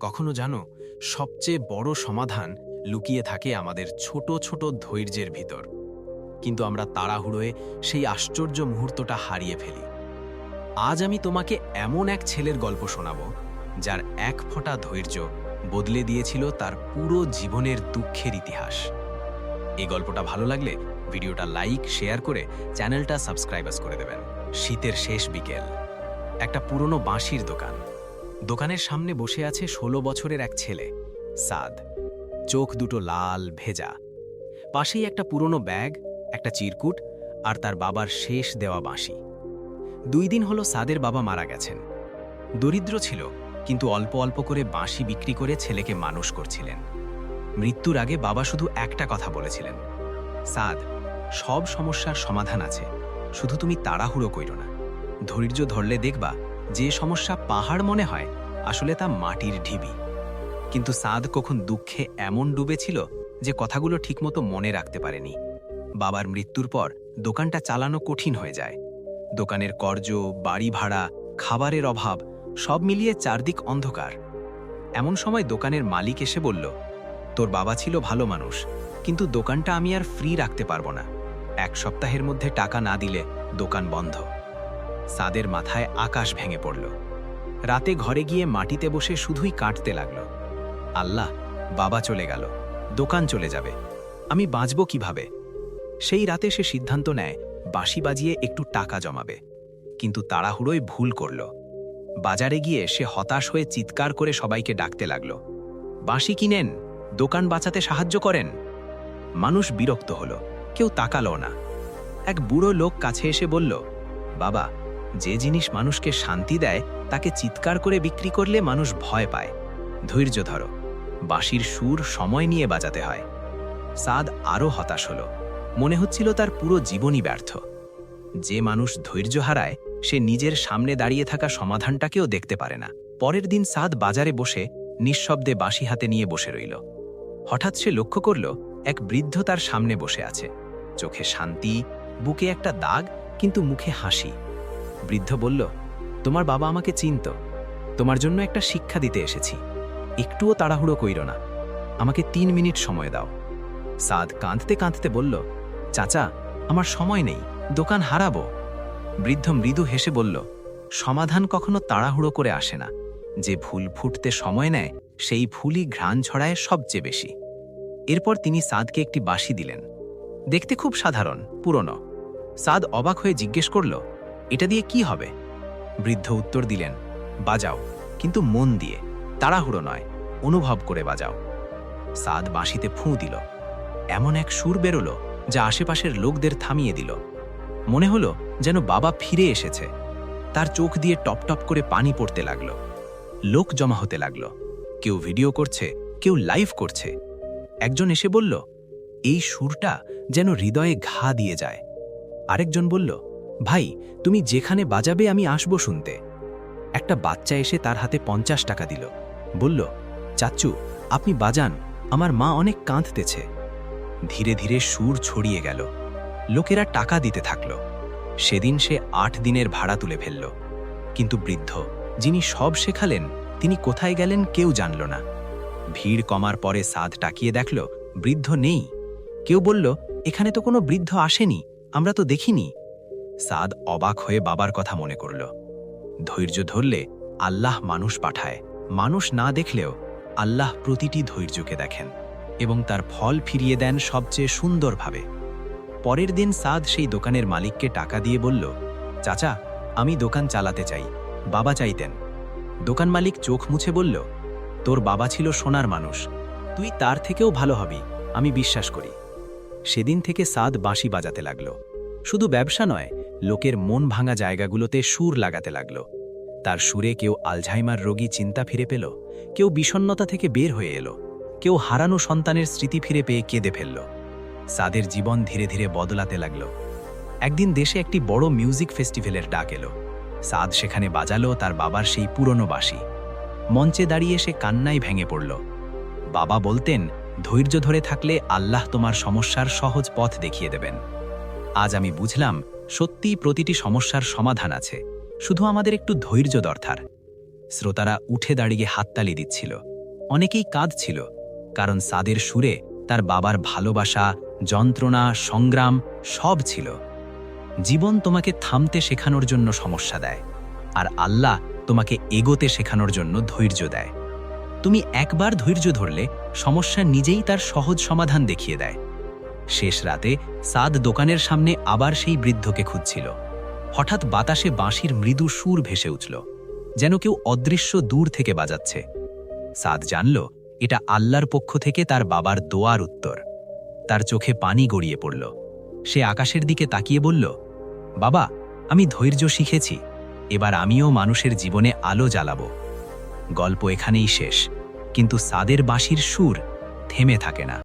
কখনো জানো, সবচেয়ে বড় সমাধান লুকিয়ে থাকে আমাদের ছোট ছোট ধৈর্যের ভিতর। কিন্তু আমরা তাড়াহুড়োয় সেই আশ্চর্য মুহূর্তটা হারিয়ে ফেলি। আজ আমি তোমাকে এমন এক ছেলের গল্প শোনাব, যার এক ফোঁটা ধৈর্য বদলে দিয়েছিল তার পুরো জীবনের দুঃখের ইতিহাস। এই গল্পটা ভালো লাগলে ভিডিওটা লাইক, শেয়ার করে চ্যানেলটা সাবস্ক্রাইবাস করে দেবেন। শীতের শেষ বিকেল। একটা পুরনো বাঁশির দোকান। দোকানের সামনে বসে আছে ষোলো বছরের এক ছেলে, সাদ। চোখ দুটো লাল, ভেজা। পাশেই একটা পুরনো ব্যাগ, একটা চিরকুট আর তার বাবার শেষ দেওয়া বাঁশি। দুই দিন হলো সাদের বাবা মারা গেছেন। দরিদ্র ছিল, কিন্তু অল্প অল্প করে বাঁশি বিক্রি করে ছেলেকে মানুষ করছিলেন। মৃত্যুর আগে বাবা শুধু একটা কথা বলেছিলেন, সাদ, সব সমস্যার সমাধান আছে, শুধু তুমি তাড়াহুড়ো কইরো না। ধৈর্য ধরলে দেখবা যে সমস্যা পাহাড় মনে হয়, আসলে তা মাটির ঢিবি। কিন্তু সাদ কখন দুঃখে এমন ডুবেছিল যে কথাগুলো ঠিকমতো মনে রাখতে পারেনি। বাবার মৃত্যুর পর দোকানটা চালানো কঠিন হয়ে যায়। দোকানের কর্জ, বাড়ি ভাড়া, খাবারের অভাব, সব মিলিয়ে চারদিক অন্ধকার। এমন সময় দোকানের মালিক এসে বলল, তোর বাবা ছিল ভালো মানুষ, কিন্তু দোকানটা আমি আর ফ্রি রাখতে পারব না। এক সপ্তাহের মধ্যে টাকা না দিলে দোকান বন্ধ। সাদের মাথায় আকাশ ভেঙে পড়ল। রাতে ঘরে গিয়ে মাটিতে বসে শুধুই কাটতে লাগল। আল্লাহ, বাবা চলে গেল। দোকান চলে যাবে। আমি বাঁচব কীভাবে? সেই রাতে সে সিদ্ধান্ত নেয়, বাঁশি বাজিয়ে একটু টাকা জমাবে। কিন্তু তাড়াহুড়োয় ভুল করল। বাজারে গিয়ে সে হতাশ হয়ে চিৎকার করে সবাইকে ডাকতে লাগল। বাঁশি কিনেন? দোকান বাঁচাতে সাহায্য করেন? মানুষ বিরক্ত হলো। কেউ তাকালো না। এক বুড়ো লোক কাছে এসে বলল, বাবা যে জিনিস মানুষকে শান্তি দেয়, তাকে চিৎকার করে বিক্রি করলে মানুষ ভয় পায়। ধৈর্য ধরো। বাঁশির সুর সময় নিয়ে বাজাতে হয়। সাদ আরও হতাশ হল। মনে হচ্ছিল তার পুরো জীবনই ব্যর্থ। যে মানুষ ধৈর্য হারায়, সে নিজের সামনে দাঁড়িয়ে থাকা সমাধানটাকেও দেখতে পারে না। পরের দিন সাদ বাজারে বসে নিঃশব্দে বাঁশি হাতে নিয়ে বসে রইল। হঠাৎ সে লক্ষ্য করল, এক বৃদ্ধ তার সামনে বসে আছে। চোখে শান্তি, বুকে একটা দাগ, কিন্তু মুখে হাসি। বৃদ্ধ বলল, তোমার বাবা আমাকে চিনত। তোমার জন্য একটা শিক্ষা দিতে এসেছি। একটুও তাড়াহুড়ো কইর না। আমাকে তিন মিনিট সময় দাও। সাদ কাঁদতে কাঁদতে বলল, চাচা, আমার সময় নেই। দোকান হারাবো। বৃদ্ধ মৃদু হেসে বলল, সমাধান কখনো তাড়াহুড়ো করে আসে না। যে ভুল ফুটতে সময় নেয়, সেই ভুলই ঘ্রাণ ছড়ায় সবচেয়ে বেশি। এরপর তিনি সাদকে একটি বাঁশি দিলেন। দেখতে খুব সাধারণ, পুরনো। সাদ অবাক হয়ে জিজ্ঞেস করল এটা দিয়ে কি হবে? বৃদ্ধ উত্তর দিলেন, বাজাও, কিন্তু মন দিয়ে, তাড়াহুড়ো নয়, অনুভব করে বাজাও। সাদ বাঁশিতে ফুঁ দিল। এমন এক সুর বেরোল, যা আশেপাশের লোকদের থামিয়ে দিল। মনে হলো যেন বাবা ফিরে এসেছে। তার চোখ দিয়ে টপ টপ করে পানি পড়তে লাগল। লোক জমা হতে লাগল। কেউ ভিডিও করছে, কেউ লাইভ করছে। একজন এসে বলল, এই সুরটা যেন হৃদয়ে ঘা দিয়ে যায়। আরেকজন বলল ভাই, তুমি যেখানে বাজাবে আমি আসব শুনতে। একটা বাচ্চা এসে তার হাতে পঞ্চাশ টাকা দিল। বলল চাচ্চু আপনি বাজান, আমার মা অনেক কাঁদতেছে। ধীরে ধীরে সুর ছড়িয়ে গেল। লোকেরা টাকা দিতে থাকল। সেদিন সে আট দিনের ভাড়া তুলে ফেলল। কিন্তু বৃদ্ধ, যিনি সব শেখালেন, তিনি কোথায় গেলেন কেউ জানল না। ভিড় কমার পরে সাদ টাকিয়ে দেখল, বৃদ্ধ নেই। কেউ বলল, এখানে তো কোনো বৃদ্ধ আসেনি, আমরা তো দেখিনি। সাদ অবাক হয়ে বাবার কথা মনে করল। ধৈর্য ধরলে আল্লাহ মানুষ পাঠায়। মানুষ না দেখলেও আল্লাহ প্রতিটি ধৈর্যকে দেখেন এবং তার ফল ফিরিয়ে দেন সবচেয়ে সুন্দরভাবে। পরের দিন সাদ সেই দোকানের মালিককে টাকা দিয়ে বলল, চাচা, আমি দোকান চালাতে চাই। বাবা চাইতেন। দোকান মালিক চোখ মুছে বলল, তোর বাবা ছিল সোনার মানুষ। তুই তার থেকেও ভালো হবি, আমি বিশ্বাস করি। সেদিন থেকে সাদ বাঁশি বাজাতে লাগল। শুধু ব্যবসা নয় লোকের মন ভাঙা জায়গাগুলোতে সুর লাগাতে লাগল। তার সুরে কেউ আলঝাইমার রোগী চিন্তা ফিরে পেল, কেউ বিষণ্নতা থেকে বের হয়ে এলো, কেউ হারানো সন্তানের স্মৃতি ফিরে পেয়ে কেঁদে ফেলল। সাদের জীবন ধীরে ধীরে বদলাতে লাগল। একদিন দেশে একটি বড় মিউজিক ফেস্টিভ্যালের ডাক এলো। সাদ সেখানে বাজালো তার বাবার সেই পুরনো বাসি মঞ্চে দাঁড়িয়ে সে কান্নায় ভেঙে পড়ল। বাবা বলতেন, ধৈর্য ধরে থাকলে আল্লাহ তোমার সমস্যার সহজ পথ দেখিয়ে দেবেন। আজ আমি বুঝলাম সত্যিই প্রতিটি সমস্যার সমাধান আছে। শুধু আমাদের একটু ধৈর্য দরকার। শ্রোতারা উঠে দাঁড়িয়ে হাততালি দিচ্ছিল। অনেকেই কাঁদছিল, কারণ সাদের সুরে তার বাবার ভালোবাসা, যন্ত্রণা, সংগ্রাম সব ছিল। জীবন তোমাকে থামতে শেখানোর জন্য সমস্যা দেয়, আর আল্লাহ তোমাকে এগোতে শেখানোর জন্য ধৈর্য দেয়। তুমি একবার ধৈর্য ধরলে সমস্যা নিজেই তার সহজ সমাধান দেখিয়ে দেয়। শেষ রাতে সাদ দোকানের সামনে আবার সেই বৃদ্ধকে খুঁজছিল। হঠাৎ বাতাসে বাঁশির মৃদু সুর ভেসে উঠল, যেন কেউ অদৃশ্য দূর থেকে বাজাচ্ছে। সাদ জানল, এটা আল্লাহর পক্ষ থেকে তার বাবার দোয়ার উত্তর। তার চোখে পানি গড়িয়ে পড়ল। সে আকাশের দিকে তাকিয়ে বলল, বাবা, আমি ধৈর্য শিখেছি, এবার আমিও মানুষের জীবনে আলো জ্বালাব। গল্প এখানেই শেষ, কিন্তু সাদের বাঁশির সুর থেমে থাকে না।